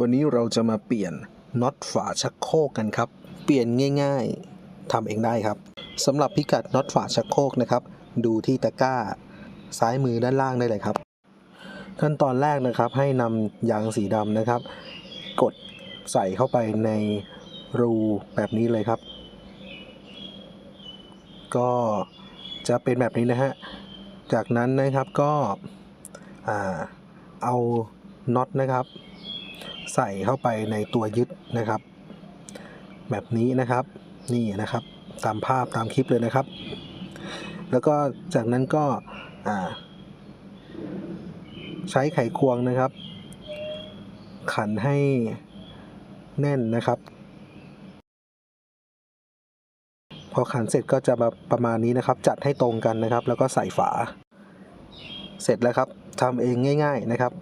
วันนี้เราจะมาเปลี่ยนน็อตฝาชักโครกกันครับ เปลี่ยนง่ายๆทำเองได้ครับสำหรับพิกัดน็อตฝาชักโครกนะครับ ดูที่ตะกร้า ซ้ายมือด้านล่างได้เลยครับ ขั้นตอนแรกนะครับให้นำยางสีดำนะครับ กดใส่เข้าไปในรูแบบนี้เลยครับ ก็จะเป็นแบบนี้นะฮะ จากนั้นนะครับก็อเอาน็อตนะครับ ใส่เข้าไปในตัวยึดนะครับ แบบนี้นะครับนี่นะครับตามภาพตามคลิปเลยนะครับ แล้วก็จากนั้นก็ใช้ไขควงนะครับ ขันให้แน่นนะครับ พอขันเสร็จก็จะมาประมาณนี้นะครับ จัดให้ตรงกันนะครับ แล้วก็ใส่ฝา เสร็จแล้วครับทำเองง่าย ๆนะครับ